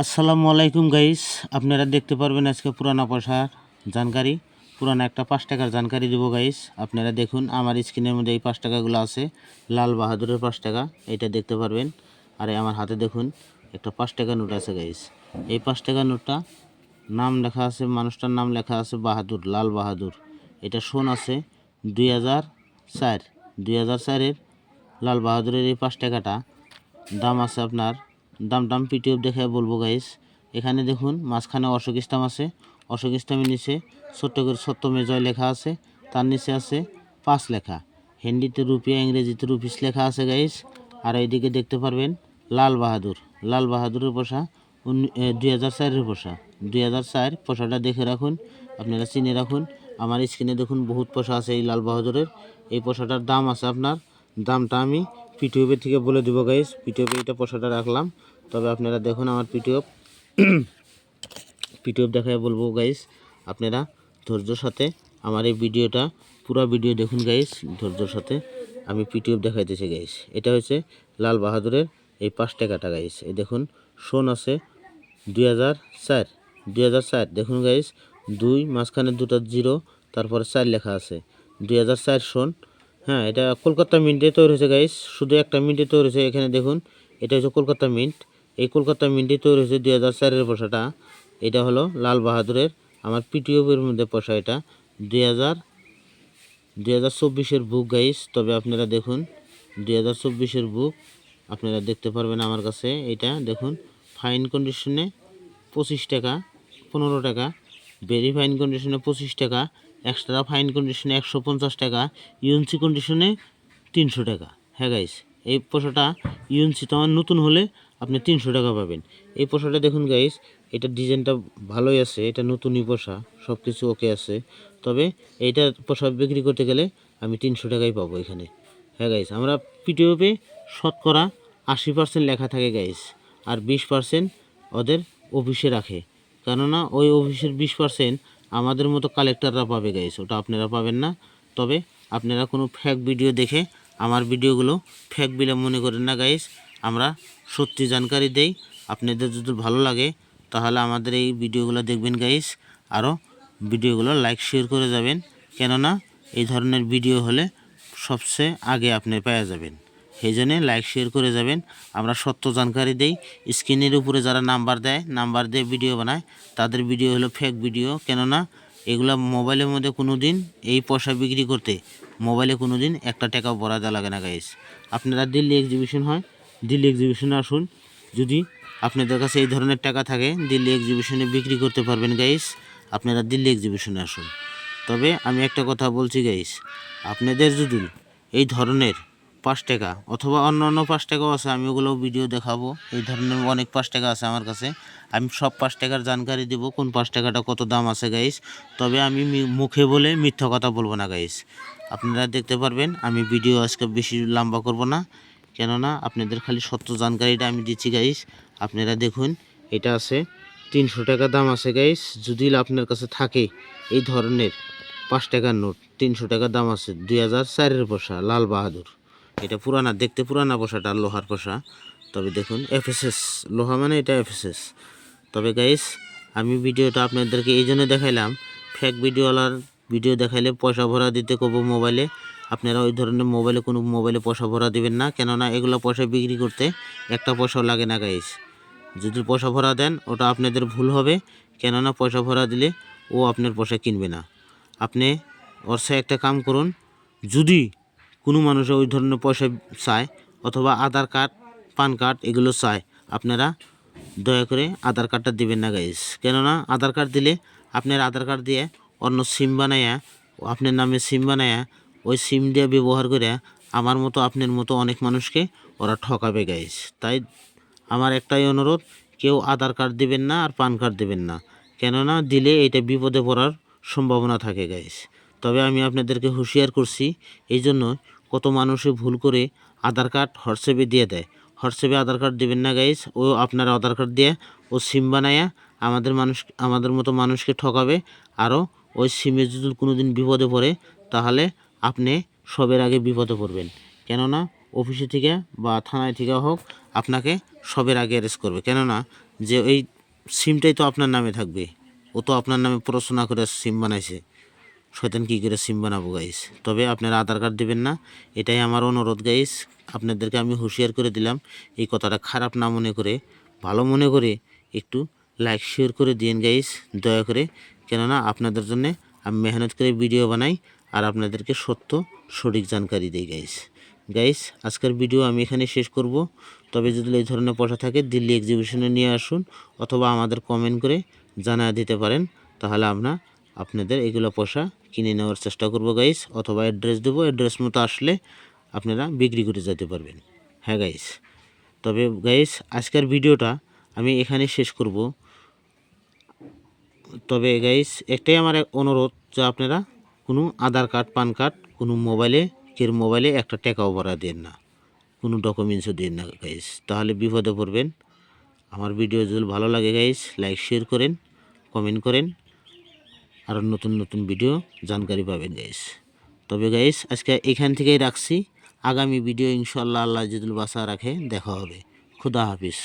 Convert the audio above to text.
আসসালামু আলাইকুম গাইস। আপনারা দেখতে পারবেন আজকে পুরানা পয়সার জানকারি। পুরানা একটা পাঁচ টাকার জানকারি দেবো গাইস। আপনারা দেখুন, আমার স্ক্রিনের মধ্যে এই পাঁচ টাকাগুলো আছে। লাল বাহাদুরের পাঁচ টাকা, এটা দেখতে পারবেন। আর আমার হাতে দেখুন, একটা পাঁচ টাকা নোট আছে গাইস। এই পাঁচ টাকা নোটটা নাম লেখা আছে, মানুষটার নাম লেখা আছে বাহাদুর, লাল বাহাদুর। এটা শোন আছে দুই হাজার চার। দুই হাজার চারের লাল বাহাদুরের এই পাঁচ টাকাটা। দাম আছে আপনার দাম দাম পিটিএফ দেখে বলব গাইস এখানে দেখুন, মাঝখানে অশোক ইসলাম আছে। অশোক ইসলামের নিচে ছোট্ট করে সত্যমে জয় লেখা আছে। তার নিচে আছে পাঁচ লেখা। হিন্দিতে রুপিয়া ইংরেজিতে রুপিস লেখা আছে গাইস আর এইদিকে দেখতে পারবেন, লাল বাহাদুর। লাল বাহাদুরের পোষা দুই হাজার চারের পোষা। দুই হাজার চার পোষাটা দেখে রাখুন। আপনারা চিনে রাখুন। আমার স্ক্রিনে দেখুন, বহুত পোষা আছে এই লাল বাহাদুরের। এই পোষাটার দাম আছে আপনার দামটা আমি পিটিওপের থেকে বলে দেবো গাইস পিটিওপে এটা পোষাটা রাখলাম। তবে আপনারা দেখুন আমার পিটিওপ পিটিওপ দেখায় বলব গাইস আপনারা ধৈর্যর সাথে আমার এই ভিডিওটা, পুরো ভিডিও দেখুন গাইস ধৈর্যর সাথে আমি পিটিওপ দেখাইতেছি গাইস এটা হচ্ছে লাল বাহাদুরের এই পাঁচ টাকাটা গাইস এই দেখুন শোন আছে দুই হাজার চার। দুই হাজার চার, দেখুন গাইস দুই, মাঝখানে দুটো জিরো, তারপরে চার লেখা আছে। দুই হাজার চার শোন হ্যাঁ এটা কলকাতা মিন্টে তৈরি হয়েছে গাইস শুধু একটা মিন্টে তৈরি হয়েছে, এখানে দেখুন। এটা হচ্ছে কলকাতা মিন্ট। এই কলকাতা মিন্টে তৈরি হয়েছে দুই হাজার চারের পোষাটা এটা হলো লাল বাহাদুরের, আমার পিটিওপের মধ্যে পোষা এটা। দুই হাজার দুই হাজার চব্বিশের বুক গাইস তবে আপনারা দেখুন, দুই হাজার চব্বিশের বুক আপনারা দেখতে পারবেন আমার কাছে। এটা দেখুন ফাইন কন্ডিশনে পঁচিশ টাকা, পনেরো টাকা। ভেরি ফাইন কন্ডিশনে পঁচিশ টাকা। এক্সট্রা ফাইন কন্ডিশনে একশো পঞ্চাশ টাকা ইউএনসি কন্ডিশনে তিনশো টাকা। হ্যাঁ গাইস এই পোষাটা ইউএনসি তো আমার নতুন হলে আপনি তিনশো টাকা পাবেন। এই পোষাটা দেখুন গাইস এটা ডিজাইনটা ভালোই আছে, এটা নতুনই পোষা সব কিছু ওকে আছে। তবে এইটা পোশাক বিক্রি করতে গেলে আমি তিনশো টাকাই পাবো এখানে। হ্যাঁ গাইস আমরা পিটিওপে শতকরা আশি পার্সেন্ট লেখা থাকে গাইস আর বিশ পার্সেন্ট ওদের অফিসে রাখে। কেননা ওই অফিসের বিশ পার্সেন্ট আমাদের মতো কালেক্টররা পাবে গাইস ওটা আপনারা পাবেন না। তবে আপনারা কোনো ফ্যাক ভিডিও দেখে আমার ভিডিওগুলো ফ্যাক বিলে মনে করেন না গাইস আমরা সত্যি জানকারি দেই। আপনাদের যদি ভালো লাগে, তাহলে আমাদের এই ভিডিওগুলো দেখবেন গাইস আরও ভিডিওগুলো লাইক শেয়ার করে যাবেন। কেননা, এই ধরনের ভিডিও হলে সবচেয়ে আগে আপনি পেয়ে যাবেন। সেই জন্যে লাইক শেয়ার করে যাবেন। আমরা সত্য জানকারি দেই। স্ক্রিনের উপরে যারা নাম্বার দেয়, নাম্বার দিয়ে ভিডিও বানায়। তাদের ভিডিও হলো ফেক ভিডিও কেননা, এগুলা মোবাইলের মধ্যে কোনো দিন এই পয়সা বিক্রি করতে মোবাইলে কোনো দিন একটা টাকা ভরা দেওয়া লাগে না গাইস আপনারা দিল্লি এক্সিবিশন হয়, দিল্লি এক্সিবিশনে আসুন। যদি আপনাদের কাছে এই ধরনের টাকা থাকে, দিল্লি এক্সিবিশনে বিক্রি করতে পারবেন গাইস আপনারা দিল্লি এক্সিবিশনে আসুন। তবে আমি একটা কথা বলছি গাইস আপনাদের যদি এই ধরনের পাঁচ টাকা অথবা অন্য অন্য পাঁচ টাকাও আছে, আমি ওগুলো ভিডিও দেখাবো। এই ধরনের অনেক পাঁচ টাকা আছে আমার কাছে। আমি সব পাঁচ টাকার জানকারি দেবো, কোন পাঁচ টাকাটা কত দাম আছে গাইস তবে আমি মুখে বলে মিথ্যা কথা বলব না গাইস আপনারা দেখতে পারবেন, আমি ভিডিও আজকে বেশি লম্বা করব না। কেননা, আপনাদের খালি সত্য জানকারিটা আমি দিচ্ছি গাইস আপনারা দেখুন, এটা আছে তিনশো টাকা দাম আছে গাইস যদি আপনার কাছে থাকে এই ধরনের পাঁচ টাকার নোট, তিনশো টাকা দাম আছে দুই হাজার চারের পোষা লাল বাহাদুর। এটা পুরানা, দেখতে পুরানা পোষাটা, লোহার পোষা। তবে দেখুন এফএসএস লোহা মানে এটা এফএসএস তবে গাইস আমি ভিডিওটা আপনাদেরকে এই জন্য দেখাইলাম ফেক ভিডিওওয়ালার ভিডিও দেখাইলে পয়সা ভরা দিতে কব মোবাইলে আপনারা ওই ধরনের মোবাইলে কোনো মোবাইলে পয়সা ভরা দিবেন না, কেননা এগুলো পয়সা বিক্রি করতে একটা পয়সাও লাগে না গাইস যদি পয়সা ভরা দেন, ওটা আপনাদের ভুল হবে, কেননা পয়সা ভরা দিলে ও আপনার পয়সা কিনবে না। আপনি ওর একটা কাম করুন, যদি কোনো মানুষে ওই ধরনের পয়সা চায় অথবা আধার কার্ড, পান কার্ড এগুলো চায়। আপনারা দয়া করে আধার কার্ডটা দিবেন না গাইস কেননা আধার কার্ড দিলে আপনার আধার কার্ড দিয়ে অন্য সিম বানায়া, আপনার নামে সিম বানায়া, ওই সিম দিয়ে ব্যবহার করে আমার মতো, আপনার মতো অনেক মানুষকে ওরা ঠকাবে গাইস তাই আমার একটাই অনুরোধ, কেউ আধার কার্ড দিবেন না আর পান কার্ড দিবেন না। কেননা দিলে এটা বিপদে পড়ার সম্ভাবনা থাকে গাইস তবে আমি আপনাদেরকে হুঁশিয়ার করছি এই জন্য কত মানুষে ভুল করে আধার কার্ড, হোয়াটসঅ্যাপে দিয়ে দেয়। হোয়াটসঅ্যাপে আধার কার্ড দেবেন না গাইস ও আপনার আধার কার্ড দিয়ে ও সিম বানায়া আমাদের মানুষ, আমাদের মতো মানুষকে ঠকাবে। আরও ওই সিমে যদি কোনো দিন বিপদে পড়ে, তাহলে আপনি সবের আগে বিপদে পড়বেন। কেননা অফিসে থেকে বা থানায় থেকে হোক, আপনাকে সবের আগে অ্যারেস্ট করবে। কেননা যে এই সিমটাই তো আপনার নামে থাকবে। ও তো আপনার নামে পড়াশোনা করে সিম বানাইছে। শয়তান কী করে সিম বানাবো গাইস তবে আপনারা আধার কার্ড দেবেন না, এটাই আমার অনুরোধ গাইস আপনাদেরকে আমি হুঁশিয়ার করে দিলাম, এই কথাটা খারাপ না মনে করে, ভালো মনে করে একটু লাইক শেয়ার করে দিন গাইস দয়া করে, কেননা আপনাদের জন্য আমি মেহনত করে ভিডিও বানাই, আর আপনাদেরকে সত্য, সঠিক জানকারি দিই গাইস গাইস আজকের ভিডিও আমি এখানে শেষ করব। তবে যদি এই ধরনের পয়সা থাকে, দিল্লি এক্সিবিশনে নিয়ে আসুন, অথবা আমাদের কমেন্ট করে জানা দিতে পারেন, তাহলে আমরা আপনাদের এগুলো পয়সা কিনে নেওয়ার চেষ্টা করব গাইস অথবা অ্যাড্রেস দেবো। অ্যাড্রেস মতো আসলে আপনারা বিক্রি করে যেতে পারবেন। হ্যাঁ গাইস তবে গাইস আজকের ভিডিওটা আমি এখানে শেষ করব। তবে গাইস একটাই আমার অনুরোধ যে আপনারা কোনো আধার কার্ড, পান কার্ড, কোনো মোবাইলে, কের মোবাইলে একটা টাকাও ভরা দেন না। কোনো ডকুমেন্টসও দেন না গাইস তাহলে বিপদে পড়বেন। আমার ভিডিও যদি ভালো লাগে গাইস লাইক শেয়ার করেন কমেন্ট করেন। আরও নতুন নতুন ভিডিও জানকারি পাবেন গাইস তবে গাইস আজকে এখান থেকেই রাখছি। আগামী ভিডিও ইনশাল্লাহ আল্লাহ যদি বাসা রাখে, দেখা হবে। খুদা হাফিজ।